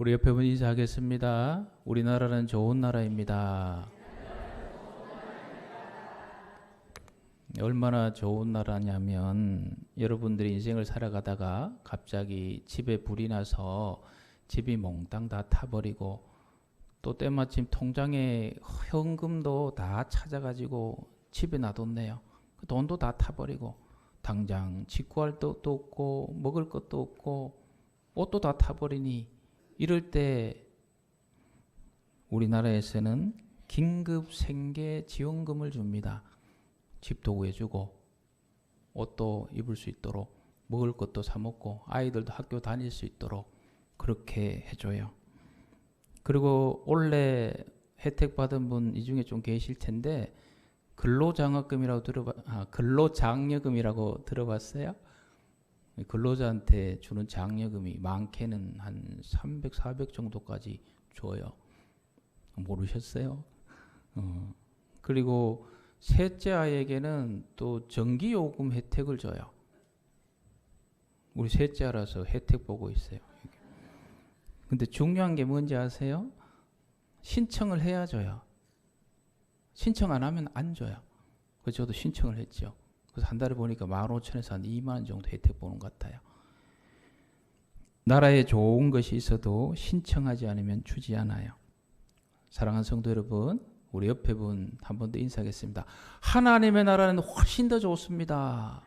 우리 옆에 분 인사하겠습니다. 우리나라는 좋은 나라입니다. 얼마나 좋은 나라냐면 여러분들이 인생을 살아가다가 갑자기 집에 불이 나서 집이 몽땅 다 타버리고 또 때마침 통장에 현금도 다 찾아가지고 집에 놔뒀네요. 그 돈도 다 타버리고 당장 직구할 것도 없고 먹을 것도 없고 옷도 다 타버리니 이럴 때 우리나라에서는 긴급 생계 지원금을 줍니다. 집도 구해주고 옷도 입을 수 있도록 먹을 것도 사 먹고 아이들도 학교 다닐 수 있도록 그렇게 해줘요. 그리고 원래 혜택 받은 분 이 중에 좀 계실 텐데 근로장학금이라고 들어봐 아, 근로장려금이라고 들어봤어요? 근로자한테 주는 장려금이 많게는 한 300, 400 정도까지 줘요. 모르셨어요? 어. 그리고 셋째 아이에게는 또 전기요금 혜택을 줘요. 우리 셋째 알아서 혜택 보고 있어요. 근데 중요한 게 뭔지 아세요? 신청을 해야 줘요. 신청 안 하면 안 줘요. 그래서 저도 신청을 했죠. 그래서 한 달에 보니까 15,000에서 한 2만 원 정도 혜택 보는 것 같아요. 나라에 좋은 것이 있어도 신청하지 않으면 주지 않아요. 사랑하는 성도 여러분, 우리 옆에 분 한 번 더 인사하겠습니다. 하나님의 나라는 훨씬 더 좋습니다.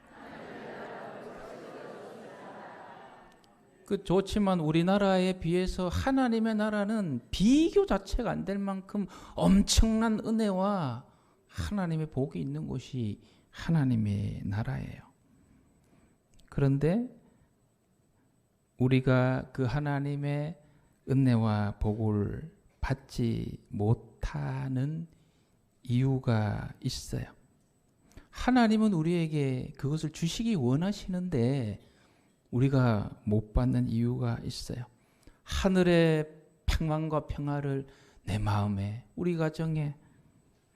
그 좋지만 우리나라에 비해서 하나님의 나라는 비교 자체가 안 될 만큼 엄청난 은혜와 하나님의 복이 있는 곳이 하나님의 나라예요. 그런데 우리가 그 하나님의 은혜와 복을 받지 못하는 이유가 있어요. 하나님은 우리에게 그것을 주시기 원하시는데 우리가 못 받는 이유가 있어요. 하늘의 평안과 평화를 내 마음에, 우리 가정에,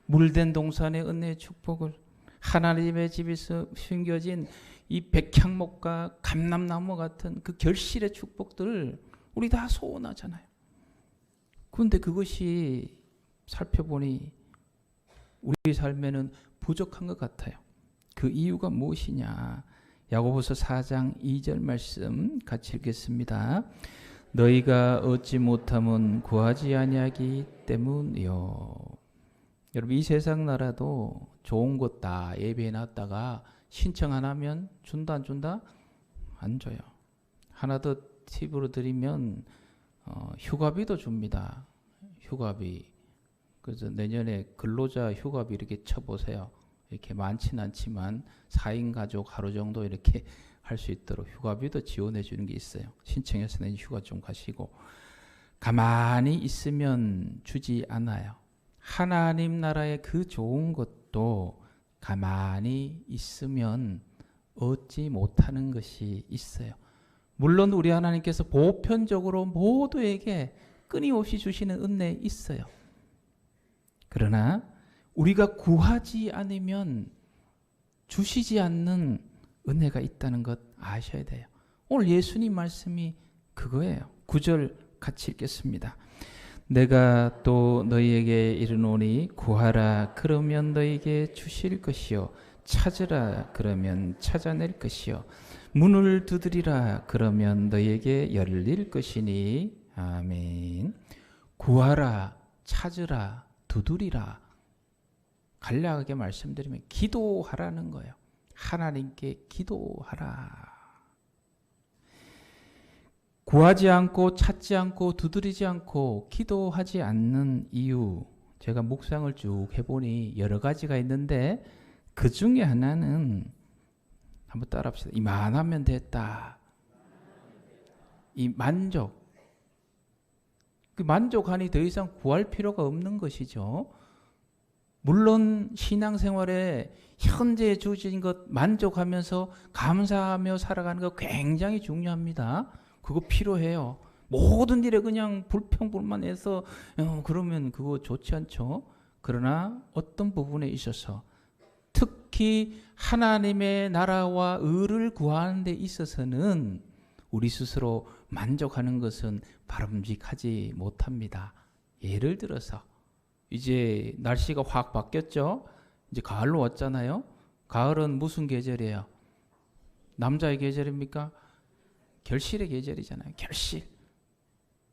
물된 동산의 은혜의 축복을 하나님의 집에서 숨겨진 이 백향목과 감람나무 같은 그 결실의 축복들을 우리 다 소원하잖아요. 그런데 그것이 살펴보니 우리 삶에는 부족한 것 같아요. 그 이유가 무엇이냐? 야고보서 4장 2절 말씀 같이 읽겠습니다. 너희가 얻지 못함은 구하지 아니하기 때문이요. 여러분 이 세상 나라도 좋은 것 다 예배해 놨다가 신청 안 하면 준다 안 준다? 안 줘요. 하나 더 팁으로 드리면 어, 휴가비도 줍니다. 휴가비. 그래서 내년에 근로자 휴가비 이렇게 쳐보세요. 이렇게 많지는 않지만 4인 가족 하루 정도 이렇게 할 수 있도록 휴가비도 지원해 주는 게 있어요. 신청해서 내년 휴가 좀 가시고 가만히 있으면 주지 않아요. 하나님 나라의 그 좋은 것도 가만히 있으면 얻지 못하는 것이 있어요. 물론 우리 하나님께서 보편적으로 모두에게 끊임없이 주시는 은혜 있어요. 그러나 우리가 구하지 않으면 주시지 않는 은혜가 있다는 것 아셔야 돼요. 오늘 예수님 말씀이 그거예요. 9절 같이 읽겠습니다. 내가 또 너희에게 이르노니 구하라. 그러면 너희에게 주실 것이요. 찾으라. 그러면 찾아낼 것이요. 문을 두드리라. 그러면 너희에게 열릴 것이니. 아멘. 구하라. 찾으라. 두드리라. 간략하게 말씀드리면 기도하라는 거예요. 하나님께 기도하라. 구하지 않고 찾지 않고 두드리지 않고 기도하지 않는 이유 제가 묵상을 쭉 해보니 여러 가지가 있는데 그 중에 하나는 한번 따라합시다. 이만하면 됐다. 이 만족. 그 만족하니 더 이상 구할 필요가 없는 것이죠. 물론 신앙생활에 현재 주신 것 만족하면서 감사하며 살아가는 거 굉장히 중요합니다. 그거 필요해요. 모든 일에 그냥 불평불만 해서 어, 그러면 그거 좋지 않죠. 그러나 어떤 부분에 있어서 특히 하나님의 나라와 의를 구하는 데 있어서는 우리 스스로 만족하는 것은 바람직하지 못합니다. 예를 들어서 이제 날씨가 확 바뀌었죠. 이제 가을로 왔잖아요. 가을은 무슨 계절이에요? 남자의 계절입니까? 결실의 계절이잖아요. 결실.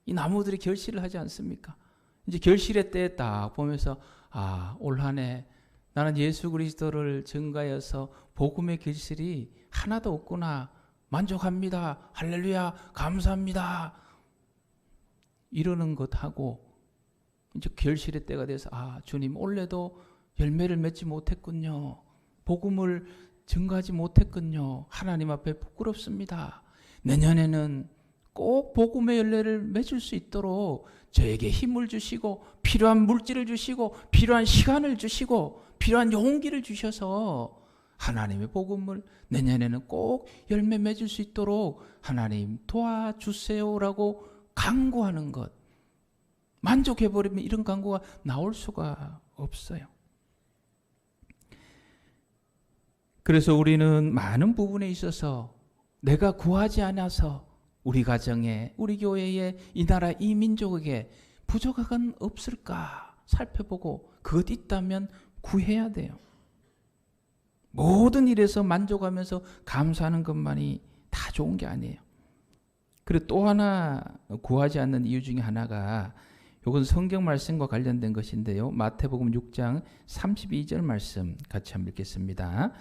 이 나무들이 결실을 하지 않습니까? 이제 결실의 때에 딱 보면서 아, 올 한 해 나는 예수 그리스도를 증가해서 복음의 결실이 하나도 없구나. 만족합니다. 할렐루야. 감사합니다. 이러는 것하고 이제 결실의 때가 돼서 아, 주님 올해도 열매를 맺지 못했군요. 복음을 증가하지 못했군요. 하나님 앞에 부끄럽습니다. 내년에는 꼭 복음의 열매를 맺을 수 있도록 저에게 힘을 주시고 필요한 물질을 주시고 필요한 시간을 주시고 필요한 용기를 주셔서 하나님의 복음을 내년에는 꼭 열매 맺을 수 있도록 하나님 도와주세요라고 강구하는 것. 만족해버리면 이런 강구가 나올 수가 없어요. 그래서 우리는 많은 부분에 있어서 내가 구하지 않아서 우리 가정에, 우리 교회에, 이 나라, 이 민족에게 부족한 없을까 살펴보고 그것 있다면 구해야 돼요. 모든 일에서 만족하면서 감사하는 것만이 다 좋은 게 아니에요. 그리고 또 하나 구하지 않는 이유 중에 하나가 이건 성경 말씀과 관련된 것인데요. 마태복음 6장 32절 말씀 같이 한번 읽겠습니다.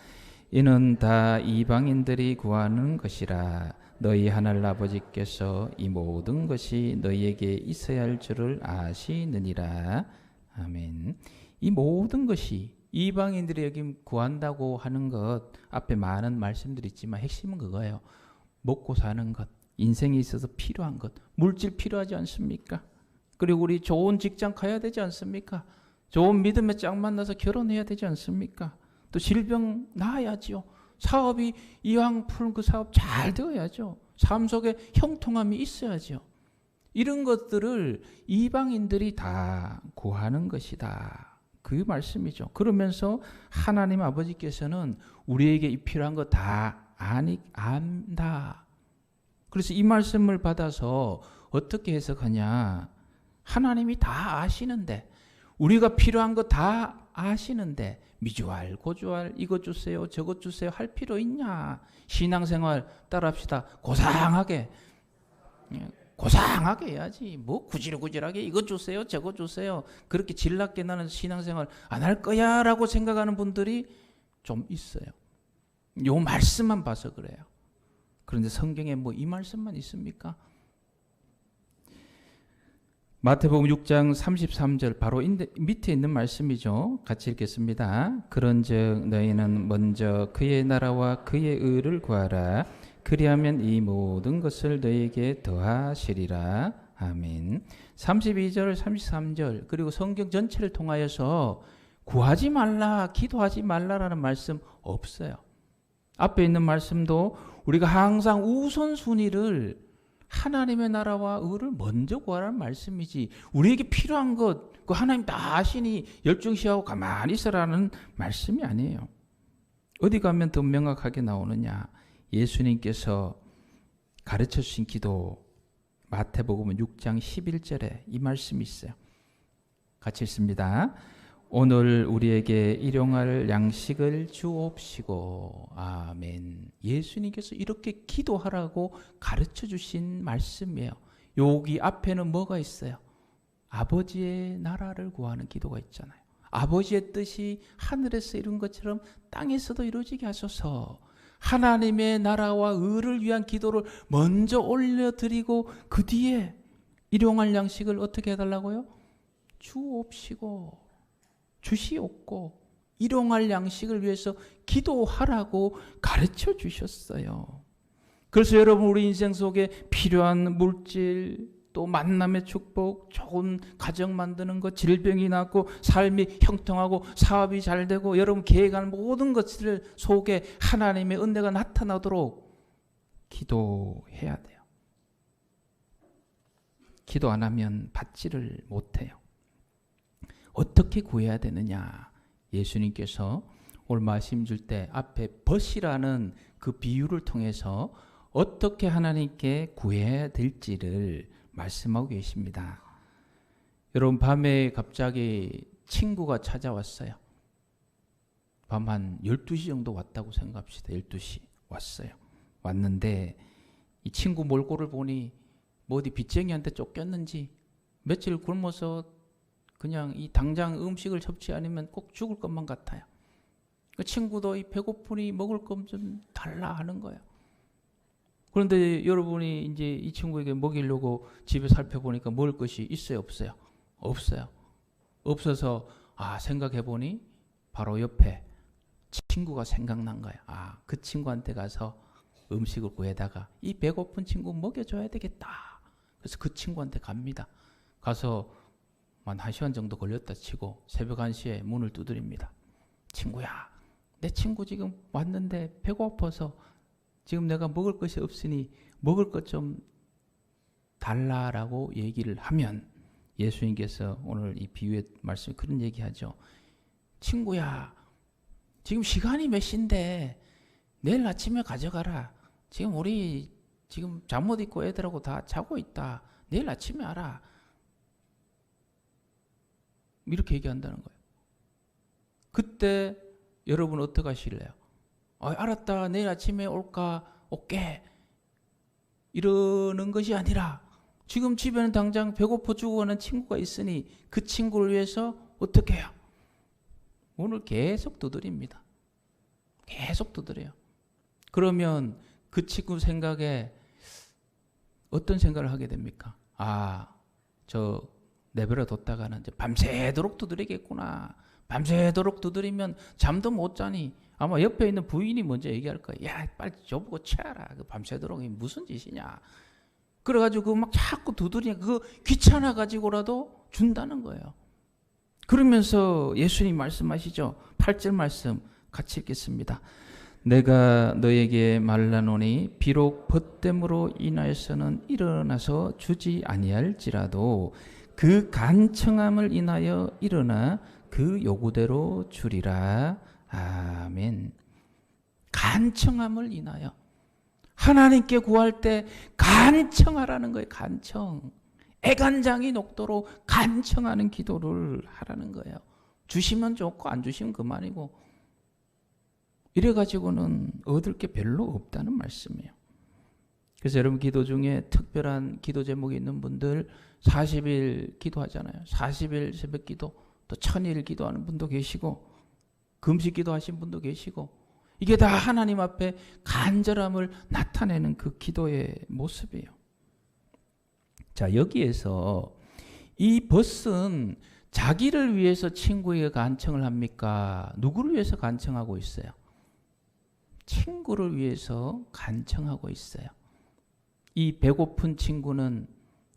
이는 다 이방인들이 구하는 것이라 너희 하늘 아버지께서 이 모든 것이 너희에게 있어야 할 줄을 아시느니라. 아멘. 이 모든 것이 이방인들이 여기 구한다고 하는 것 앞에 많은 말씀들이 있지만 핵심은 그거예요. 먹고 사는 것, 인생에 있어서 필요한 것, 물질 필요하지 않습니까? 그리고 우리 좋은 직장 가야 되지 않습니까? 좋은 믿음의 짝 만나서 결혼해야 되지 않습니까? 또 질병 나아야지요. 사업이 이왕 푸는 그 사업 잘 되어야죠. 삶 속에 형통함이 있어야죠. 이런 것들을 이방인들이 다 구하는 것이다. 그 말씀이죠. 그러면서 하나님 아버지께서는 우리에게 필요한 거 다 아니 안다. 그래서 이 말씀을 받아서 어떻게 해석하냐? 하나님이 다 아시는데 우리가 필요한 거 다 아시는데 미주알, 고주알, 이것 주세요, 저것 주세요 할 필요 있냐? 신앙생활 따라합시다. 고상하게 예, 고상하게 해야지. 뭐 구질구질하게 이것 주세요, 저것 주세요. 그렇게 질납게 나는 신앙생활 안 할 거야 라고 생각하는 분들이 좀 있어요. 요 말씀만 봐서 그래요. 그런데 성경에 뭐 이 말씀만 있습니까? 마태복음 6장 33절 바로 밑에 있는 말씀이죠. 같이 읽겠습니다. 그런즉 너희는 먼저 그의 나라와 그의 의를 구하라. 그리하면 이 모든 것을 너희에게 더하시리라. 아멘. 32절, 33절 그리고 성경 전체를 통하여서 구하지 말라, 기도하지 말라라는 말씀 없어요. 앞에 있는 말씀도 우리가 항상 우선순위를 하나님의 나라와 의를 먼저 구하라는 말씀이지 우리에게 필요한 것 그 하나님 다 아시니 열중시하고 가만히 있으라는 말씀이 아니에요. 어디 가면 더 명확하게 나오느냐 예수님께서 가르쳐 주신 기도 마태복음 6장 11절에 이 말씀이 있어요. 같이 읽습니다. 오늘 우리에게 일용할 양식을 주옵시고 아멘. 예수님께서 이렇게 기도하라고 가르쳐 주신 말씀이에요. 여기 앞에는 뭐가 있어요? 아버지의 나라를 구하는 기도가 있잖아요. 아버지의 뜻이 하늘에서 이룬 것처럼 땅에서도 이루어지게 하소서. 하나님의 나라와 의를 위한 기도를 먼저 올려드리고 그 뒤에 일용할 양식을 어떻게 해달라고요? 주옵시고 주시옵고 일용할 양식을 위해서 기도하라고 가르쳐 주셨어요. 그래서 여러분 우리 인생 속에 필요한 물질 또 만남의 축복, 좋은 가정 만드는 것, 질병이 낫고 삶이 형통하고 사업이 잘 되고 여러분 계획하는 모든 것들 속에 하나님의 은혜가 나타나도록 기도해야 돼요. 기도 안 하면 받지를 못해요. 어떻게 구해야 되느냐? 예수님께서 오늘 말씀 줄 때 앞에 벗이라는 그 비유를 통해서 어떻게 하나님께 구해야 될지를 말씀하고 계십니다. 여러분 밤에 갑자기 친구가 찾아왔어요. 밤 한 12시 정도 왔다고 생각합시다. 12시 왔어요. 왔는데 이 친구 몰골을 보니 뭐 어디 빚쟁이한테 쫓겼는지 며칠 굶어서 그냥 이 당장 음식을 섭취 않으면 꼭 죽을 것만 같아요. 그 친구도 이 배고프니 먹을 것 좀 달라 하는 거예요. 그런데 여러분이 이제 이 친구에게 먹이려고 집에 살펴보니까 먹을 것이 있어요, 없어요? 없어요. 없어서 아 생각해 보니 바로 옆에 친구가 생각난 거예요. 아그 친구한테 가서 음식을 구해다가 이 배고픈 친구 먹여줘야 되겠다. 그래서 그 친구한테 갑니다. 가서 한 1시간 정도 걸렸다 치고 새벽 1시에 문을 두드립니다. 친구야, 내 친구 지금 왔는데 배고파서 지금 내가 먹을 것이 없으니 먹을 것 좀 달라라고 얘기를 하면 예수님께서 오늘 이 비유의 말씀 그런 얘기하죠. 친구야, 지금 시간이 몇 시인데 내일 아침에 가져가라. 지금 우리 지금 잠 못 입고 애들하고 다 자고 있다. 내일 아침에 알아. 이렇게 얘기한다는 거예요. 그때 여러분 어떻게 하실래요? 아, 알았다. 내일 아침에 올까? 올게. 이러는 것이 아니라 지금 집에는 당장 배고파 죽어가는 친구가 있으니 그 친구를 위해서 어떻게 해요? 오늘 계속 두드립니다. 계속 두드려요. 그러면 그 친구 생각에 어떤 생각을 하게 됩니까? 아, 저 내버려 뒀다가는 이제 밤새도록 두드리겠구나. 밤새도록 두드리면 잠도 못 자니 아마 옆에 있는 부인이 먼저 얘기할 거야. 야, 빨리 저보고 치아라. 그 밤새도록 무슨 짓이냐. 그래가지고 그막 자꾸 두드리니까 그거 귀찮아 가지고라도 준다는 거예요. 그러면서 예수님 말씀하시죠. 8절 말씀 같이 읽겠습니다. 내가 너에게 말라노니 비록 벗됨으로 인하여서는 일어나서 주지 아니할지라도 그 간청함을 인하여 일어나 그 요구대로 주리라. 아멘. 간청함을 인하여 하나님께 구할 때 간청하라는 거예요. 간청. 애간장이 녹도록 간청하는 기도를 하라는 거예요. 주시면 좋고 안 주시면 그만이고 이래 가지고는 얻을 게 별로 없다는 말씀이에요. 그래서 여러분 기도 중에 특별한 기도 제목이 있는 분들 40일 기도하잖아요. 40일 새벽 기도, 또 천일 기도하는 분도 계시고 금식 기도하신 분도 계시고 이게 다 하나님 앞에 간절함을 나타내는 그 기도의 모습이에요. 자, 여기에서 이 벗은 자기를 위해서 친구에게 간청을 합니까? 누구를 위해서 간청하고 있어요? 친구를 위해서 간청하고 있어요. 이 배고픈 친구는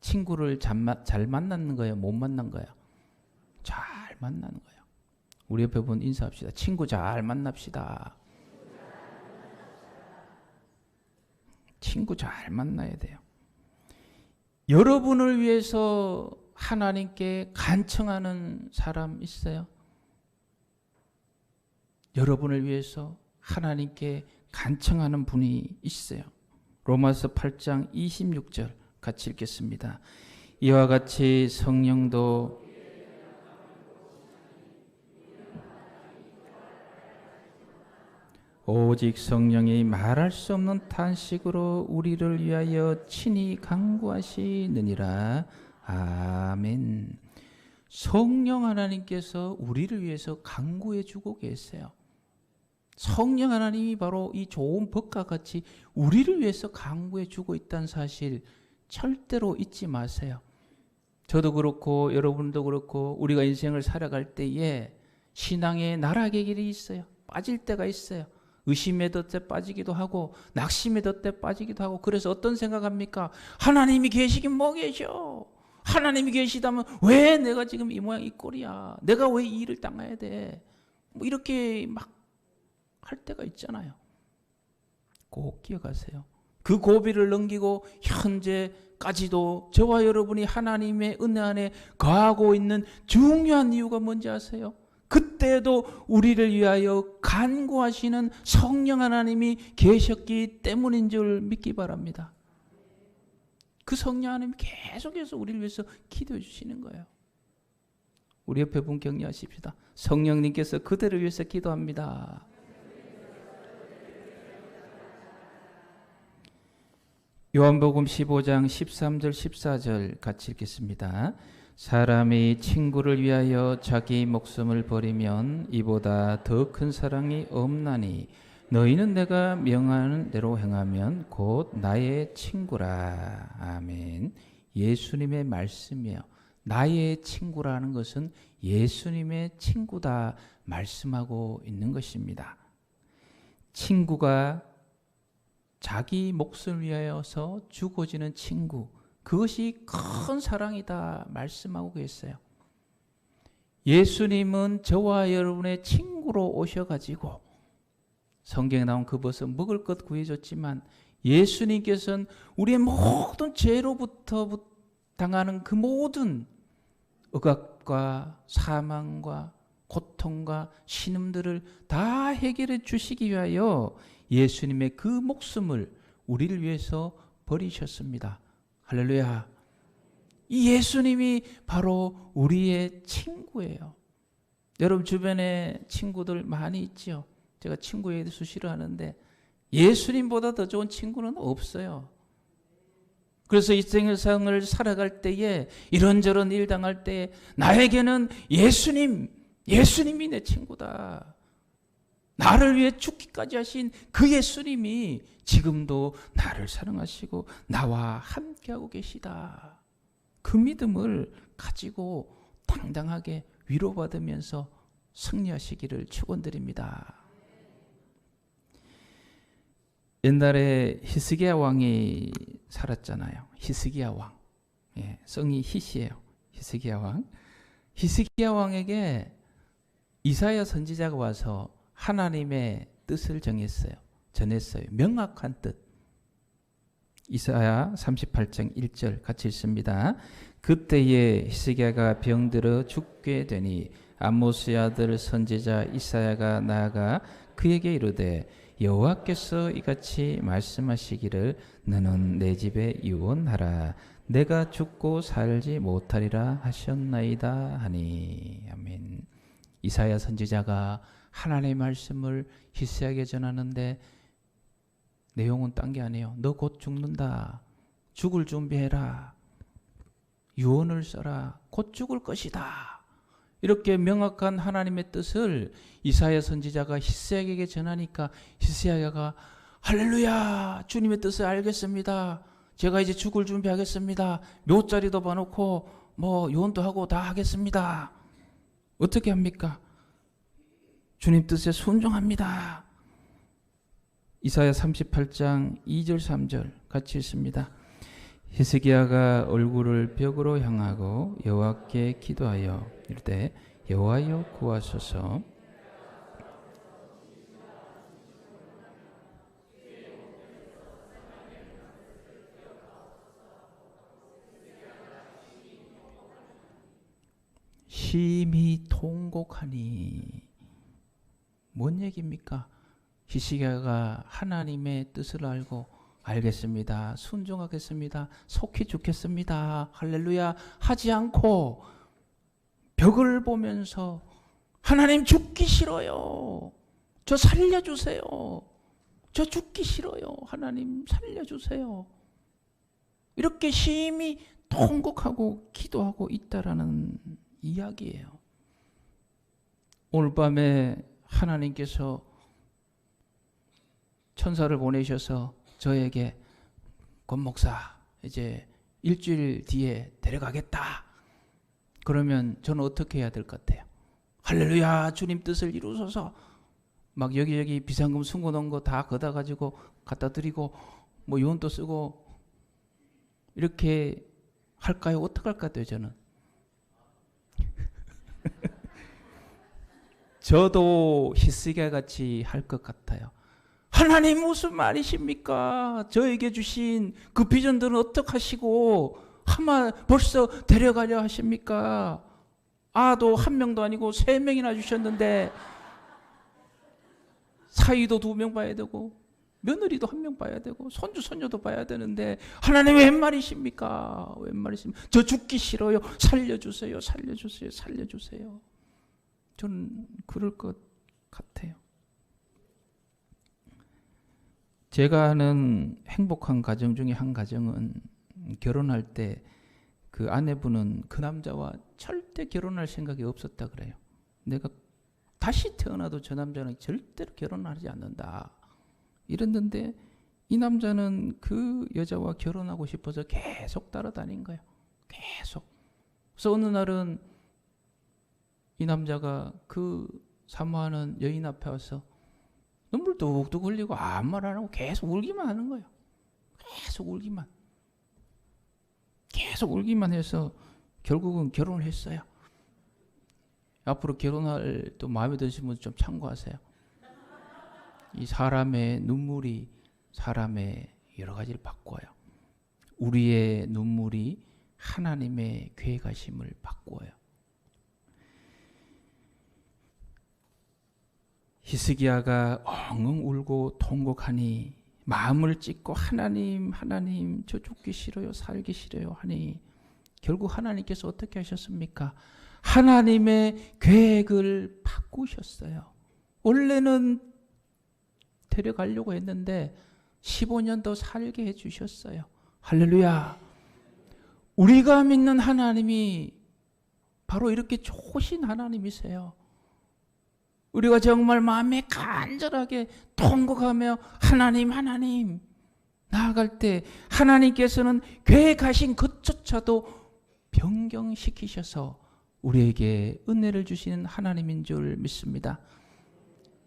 친구를 잘 만나는 거예요? 못 만난 거예요? 잘 만나는 거예요. 우리 옆에 분 인사합시다. 친구 잘 만납시다. 친구 잘 만나야 돼요. 여러분을 위해서 하나님께 간청하는 사람 있어요? 여러분을 위해서 하나님께 간청하는 분이 있어요. 로마서 8장 26절 같이 읽겠습니다. 이와 같이 성령도 오직 성령이 말할 수 없는 탄식으로 우리를 위하여 친히 강구하시느니라. 아멘. 성령 하나님께서 우리를 위해서 강구해 주고 계세요. 성령 하나님이 바로 이 좋은 법과 같이 우리를 위해서 강구해 주고 있다는 사실 절대로 잊지 마세요. 저도 그렇고 여러분도 그렇고 우리가 인생을 살아갈 때에 신앙의 나락의 길이 있어요. 빠질 때가 있어요. 의심의 덫에 빠지기도 하고 낙심의 덫에 빠지기도 하고 그래서 어떤 생각합니까? 하나님이 계시긴 뭐 계셔? 하나님이 계시다면 왜 내가 지금 이 모양 이 꼴이야? 내가 왜 이 일을 당해야 돼? 뭐 이렇게 막 할 때가 있잖아요. 꼭 기억하세요. 그 고비를 넘기고 현재까지도 저와 여러분이 하나님의 은혜 안에 거하고 있는 중요한 이유가 뭔지 아세요? 그때도 우리를 위하여 간구하시는 성령 하나님이 계셨기 때문인 줄 믿기 바랍니다. 그 성령 하나님 계속해서 우리를 위해서 기도해 주시는 거예요. 우리 옆에 분 격려하십시다. 성령님께서 그대를 위해서 기도합니다. 요한복음 15장 13절 14절 같이 읽겠습니다. 사람이 친구를 위하여 자기 목숨을 버리면 이보다 더 큰 사랑이 없나니 너희는 내가 명하는 대로 행하면 곧 나의 친구라. 아멘. 예수님의 말씀이에요. 나의 친구라는 것은 예수님의 친구다 말씀하고 있는 것입니다. 친구가 자기 몫을 위하여서 죽어지는 친구, 그것이 큰 사랑이다 말씀하고 계세요. 예수님은 저와 여러분의 친구로 오셔가지고 성경에 나온 그 벗은 먹을 것 구해줬지만 예수님께서는 우리의 모든 죄로부터 당하는 그 모든 억압과 사망과 고통과 신음들을 다 해결해 주시기 위하여 예수님의 그 목숨을 우리를 위해서 버리셨습니다. 할렐루야. 이 예수님이 바로 우리의 친구예요. 여러분 주변에 친구들 많이 있죠. 제가 친구에 대해서 싫어하는데 예수님보다 더 좋은 친구는 없어요. 그래서 이 생을 살아갈 때에 이런저런 일 당할 때 나에게는 예수님, 예수님이 내 친구다. 나를 위해 죽기까지 하신 그 예수님이 지금도 나를 사랑하시고 나와 함께하고 계시다. 그 믿음을 가지고 당당하게 위로받으면서 승리하시기를 축원드립니다. 옛날에 히스기야 왕이 살았잖아요. 히스기야 왕. 예, 성이 히시예요. 히스기야 왕. 히스기야 왕에게 이사야 선지자가 와서 하나님의 뜻을 정했어요. 전했어요. 명확한 뜻. 이사야 38장 1절 같이 읽습니다. 그때에 히스기야가 병들어 죽게 되니 아모스의 아들 선지자 이사야가 나아가 그에게 이르되 여호와께서 이같이 말씀하시기를 너는 내 집에 유언하라 내가 죽고 살지 못하리라 하셨나이다 하니 아멘. 이사야 선지자가 하나님의 말씀을 히스야에게 전하는데 내용은 딴 게 아니에요. 너 곧 죽는다. 죽을 준비해라. 유언을 써라. 곧 죽을 것이다. 이렇게 명확한 하나님의 뜻을 이사야 선지자가 히스야에게 전하니까 히스야가 할렐루야 주님의 뜻을 알겠습니다. 제가 이제 죽을 준비하겠습니다. 묘자리도 봐놓고 뭐 유언도 하고 다 하겠습니다. 어떻게 합니까? 주님 뜻에 순종합니다. 이사야 38장 2절 3절 같이 읽습니다. 히스기야가 얼굴을 벽으로 향하고 여호와께 기도하여 이르되 여호와여 구하소서 심히 통곡하니 뭔 얘기입니까? 히스기야가 하나님의 뜻을 알고 알겠습니다. 순종하겠습니다. 속히 죽겠습니다. 할렐루야 하지 않고 벽을 보면서 하나님 죽기 싫어요. 저 살려주세요. 저 죽기 싫어요. 하나님 살려주세요. 이렇게 심히 통곡하고 기도하고 있다라는 이야기예요. 오늘 밤에 하나님께서 천사를 보내셔서 저에게 권 목사 이제 일주일 뒤에 데려가겠다. 그러면 저는 어떻게 해야 될 것 같아요? 할렐루야 주님 뜻을 이루소서 막 여기저기 비상금 숨겨놓은 거 다 걷어 가지고 갖다 드리고 뭐 요원도 쓰고 이렇게 할까요? 어떻게 할까 요 저는 저도 히스기야 같이 할 것 같아요. 하나님 무슨 말이십니까? 저에게 주신 그 비전들은 어떻게 하시고 하마 벌써 데려가려 하십니까? 아도 한 명도 아니고 세 명이나 주셨는데 사위도 두 명 봐야 되고 며느리도 한 명 봐야 되고 손주 손녀도 봐야 되는데 하나님 웬 말이십니까? 웬 말이십니까? 저 죽기 싫어요. 살려주세요. 살려주세요. 살려주세요. 저는 그럴 것 같아요. 제가 아는 행복한 가정 중에 한 가정은 결혼할 때 그 아내분은 그 남자와 절대 결혼할 생각이 없었다 그래요. 내가 다시 태어나도 저 남자는 절대로 결혼하지 않는다. 이랬는데 이 남자는 그 여자와 결혼하고 싶어서 계속 따라다닌 거예요. 계속. 그래서 어느 날은 이 남자가 그 사모하는 여인 앞에 와서 눈물 뚝뚝 흘리고 아무 말 안 하고 계속 울기만 하는 거예요. 계속 울기만. 계속 울기만 해서 결국은 결혼을 했어요. 앞으로 결혼할 또 마음에 드신 분 좀 참고하세요. 이 사람의 눈물이 사람의 여러 가지를 바꿔요. 우리의 눈물이 하나님의 계획하심을 바꾸어요. 히스기야가 엉엉 울고 통곡하니 마음을 찢고 하나님 하나님 저 죽기 싫어요 살기 싫어요 하니 결국 하나님께서 어떻게 하셨습니까? 하나님의 계획을 바꾸셨어요. 원래는 데려가려고 했는데 15년 더 살게 해주셨어요. 할렐루야. 우리가 믿는 하나님이 바로 이렇게 좋으신 하나님이세요. 우리가 정말 마음에 간절하게 통곡하며 하나님, 하나님 나아갈 때 하나님께서는 계획하신 것조차도 변경시키셔서 우리에게 은혜를 주시는 하나님인 줄 믿습니다.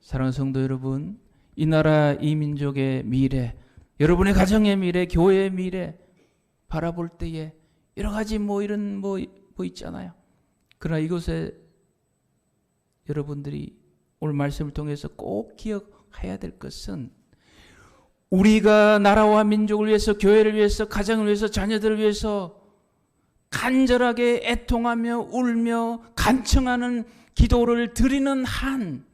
사랑하는 성도 여러분, 이 나라 이 민족의 미래, 여러분의 가정의 미래, 교회의 미래 바라볼 때에 여러 가지 뭐 이런 뭐, 뭐 있잖아요. 그러나 이곳에 여러분들이 오늘 말씀을 통해서 꼭 기억해야 될 것은 우리가 나라와 민족을 위해서 교회를 위해서 가정을 위해서 자녀들을 위해서 간절하게 애통하며 울며 간청하는 기도를 드리는 한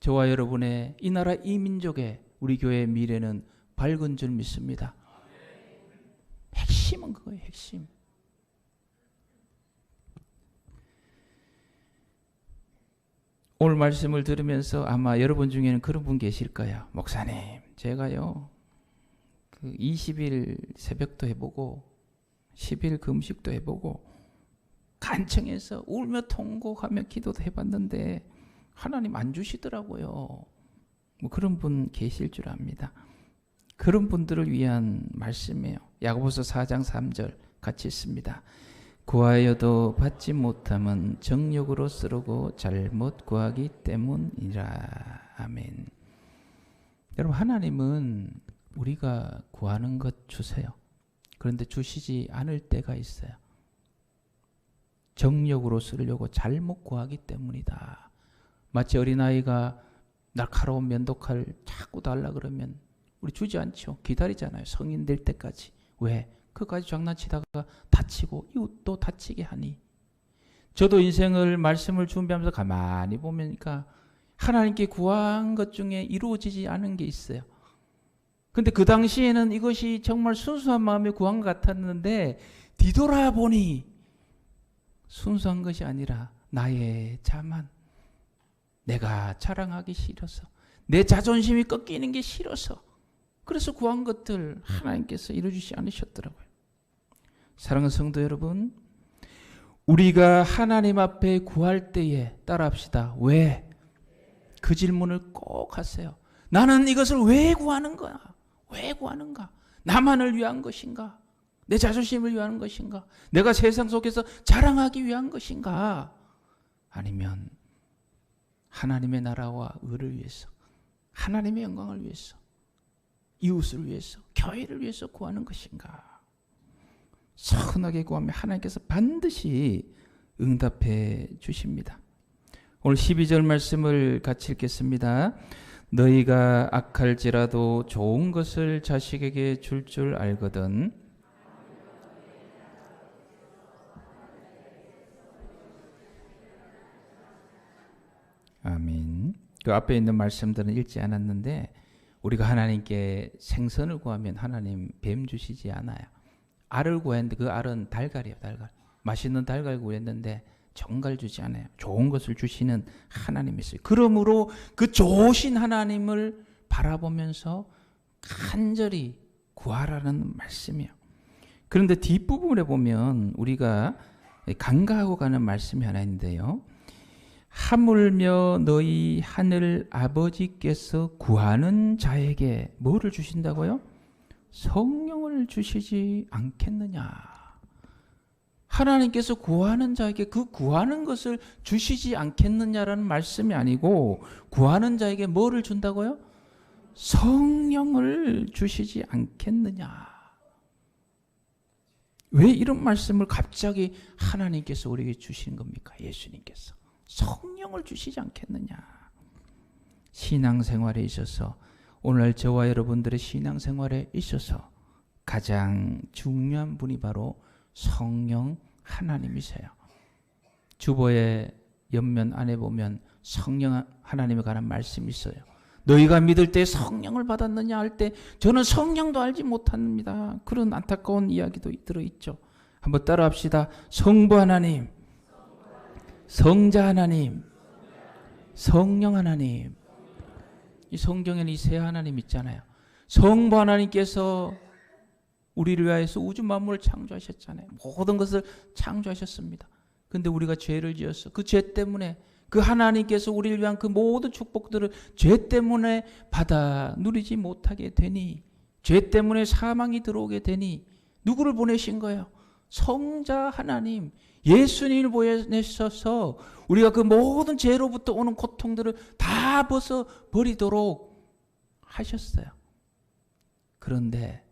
저와 여러분의 이 나라 이 민족의 우리 교회의 미래는 밝은 줄 믿습니다. 핵심은 그거예요, 핵심. 오늘 말씀을 들으면서 아마 여러분 중에는 그런 분 계실 거예요. 목사님, 제가요, 그 20일 새벽도 해보고, 10일 금식도 해보고, 간청해서 울며 통곡하며 기도도 해봤는데, 하나님 안 주시더라고요. 뭐 그런 분 계실 줄 압니다. 그런 분들을 위한 말씀이에요. 야고보서 4장 3절 같이 있습니다. 구하여도 받지 못함은 정욕으로 쓰르고 잘못 구하기 때문이라. 아멘. 여러분 하나님은 우리가 구하는 것 주세요. 그런데 주시지 않을 때가 있어요. 정욕으로 쓰려고 잘못 구하기 때문이다. 마치 어린아이가 날카로운 면도칼 자꾸 달라 그러면 우리 주지 않죠. 기다리잖아요. 성인 될 때까지. 왜? 그까지 장난치다가 다치고 이웃도 다치게 하니. 저도 인생을 말씀을 준비하면서 가만히 보니까 하나님께 구한 것 중에 이루어지지 않은 게 있어요. 근데 그 당시에는 이것이 정말 순수한 마음에 구한 것 같았는데 뒤돌아보니 순수한 것이 아니라 나의 자만 내가 자랑하기 싫어서 내 자존심이 꺾이는 게 싫어서 그래서 구한 것들 하나님께서 이루어주지 않으셨더라고요. 사랑하는 성도 여러분, 우리가 하나님 앞에 구할 때에 따라합시다. 왜? 그 질문을 꼭 하세요. 나는 이것을 왜 구하는 거야? 왜 구하는가? 나만을 위한 것인가? 내 자존심을 위한 것인가? 내가 세상 속에서 자랑하기 위한 것인가? 아니면 하나님의 나라와 의를 위해서, 하나님의 영광을 위해서, 이웃을 위해서, 교회를 위해서 구하는 것인가? 선하게 구하며 하나님께서 반드시 응답해 주십니다. 오늘 12절 말씀을 같이 읽겠습니다. 너희가 악할지라도 좋은 것을 자식에게 줄 줄 알거든 아멘. 그 앞에 있는 말씀들은 읽지 않았는데 우리가 하나님께 생선을 구하면 하나님 뱀 주시지 않아요. 알을 구했는데 그 알은 달걀이에요, 달걀. 맛있는 달걀 구했는데 정갈 주지 않아요. 좋은 것을 주시는 하나님이 있어요. 그러므로 그 좋으신 하나님을 바라보면서 간절히 구하라는 말씀이에요. 그런데 뒷부분에 보면 우리가 간과하고 가는 말씀이 하나 있는데요. 하물며 너희 하늘 아버지께서 구하는 자에게 뭐를 주신다고요? 성령을 주시지 않겠느냐. 하나님께서 구하는 자에게 그 구하는 것을 주시지 않겠느냐라는 말씀이 아니고 구하는 자에게 뭐를 준다고요? 성령을 주시지 않겠느냐. 왜 이런 말씀을 갑자기 하나님께서 우리에게 주시는 겁니까? 예수님께서. 성령을 주시지 않겠느냐. 신앙생활에 있어서 오늘 저와 여러분들의 신앙생활에 있어서 가장 중요한 분이 바로 성령 하나님이세요. 주보의 옆면 안에 보면 성령 하나님에 관한 말씀이 있어요. 너희가 믿을 때 성령을 받았느냐 할 때 저는 성령도 알지 못합니다. 그런 안타까운 이야기도 들어있죠. 한번 따라합시다. 성부 하나님, 성자 하나님, 성령 하나님. 이 성경에는 이세 하나님 있잖아요. 성부 하나님께서 우리를 위하여서 우주 만물을 창조하셨잖아요. 모든 것을 창조하셨습니다. 근데 우리가 죄를 지었어. 그 죄 때문에 그 하나님께서 우리를 위한 그 모든 축복들을 죄 때문에 받아 누리지 못하게 되니 죄 때문에 사망이 들어오게 되니 누구를 보내신 거예요? 성자 하나님 예수님을 보내셔서 우리가 그 모든 죄로부터 오는 고통들을 다 벗어 버리도록 하셨어요. 그런데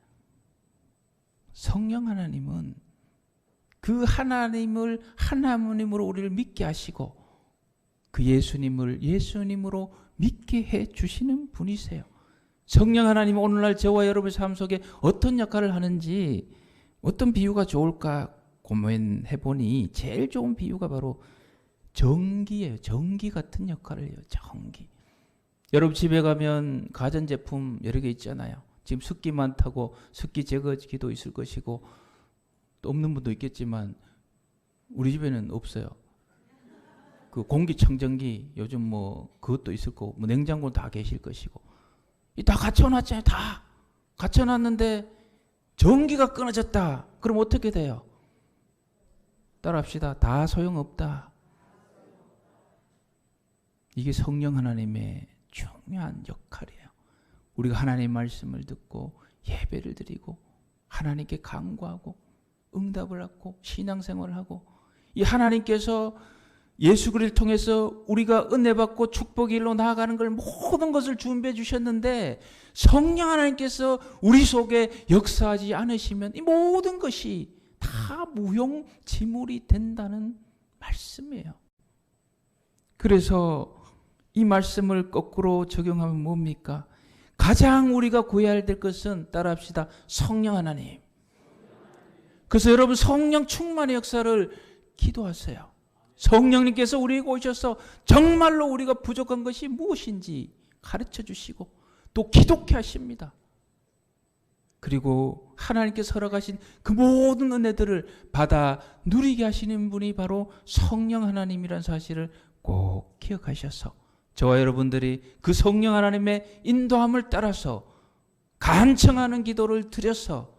성령 하나님은 그 하나님을 하나님으로 우리를 믿게 하시고 그 예수님을 예수님으로 믿게 해 주시는 분이세요. 성령 하나님 오늘날 저와 여러분의 삶 속에 어떤 역할을 하는지 어떤 비유가 좋을까 고민해 보니 제일 좋은 비유가 바로 전기예요. 전기 같은 역할을 해요. 전기. 여러분 집에 가면 가전 제품 여러 개 있잖아요. 지금 습기 많다고 습기 제거기도 있을 것이고 또 없는 분도 있겠지만 우리 집에는 없어요. 그 공기청정기 요즘 뭐 그것도 있을 거고 뭐 냉장고 다 계실 것이고 이다 갖춰놨잖아요. 다 갖춰놨는데 전기가 끊어졌다. 그럼 어떻게 돼요? 따라합시다. 다 소용없다. 이게 성령 하나님의 중요한 역할이에요. 우리가 하나님의 말씀을 듣고 예배를 드리고 하나님께 간구하고 응답을 하고 신앙생활을 하고 이 하나님께서 예수 그리스도를 통해서 우리가 은혜 받고 축복의 일로 나아가는 걸 모든 것을 준비해 주셨는데 성령 하나님께서 우리 속에 역사하지 않으시면 이 모든 것이 다 무용지물이 된다는 말씀이에요. 그래서 이 말씀을 거꾸로 적용하면 뭡니까? 가장 우리가 구해야 될 것은 따라합시다. 성령 하나님. 그래서 여러분 성령 충만의 역사를 기도하세요. 성령님께서 우리에게 오셔서 정말로 우리가 부족한 것이 무엇인지 가르쳐 주시고 또 기독케 하십니다. 그리고 하나님께서 허락하신 그 모든 은혜들을 받아 누리게 하시는 분이 바로 성령 하나님이란 사실을 꼭 기억하셔서 저와 여러분들이 그 성령 하나님의 인도함을 따라서 간청하는 기도를 드려서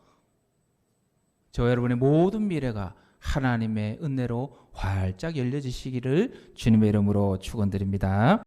저와 여러분의 모든 미래가 하나님의 은혜로 활짝 열려지시기를 주님의 이름으로 축원드립니다.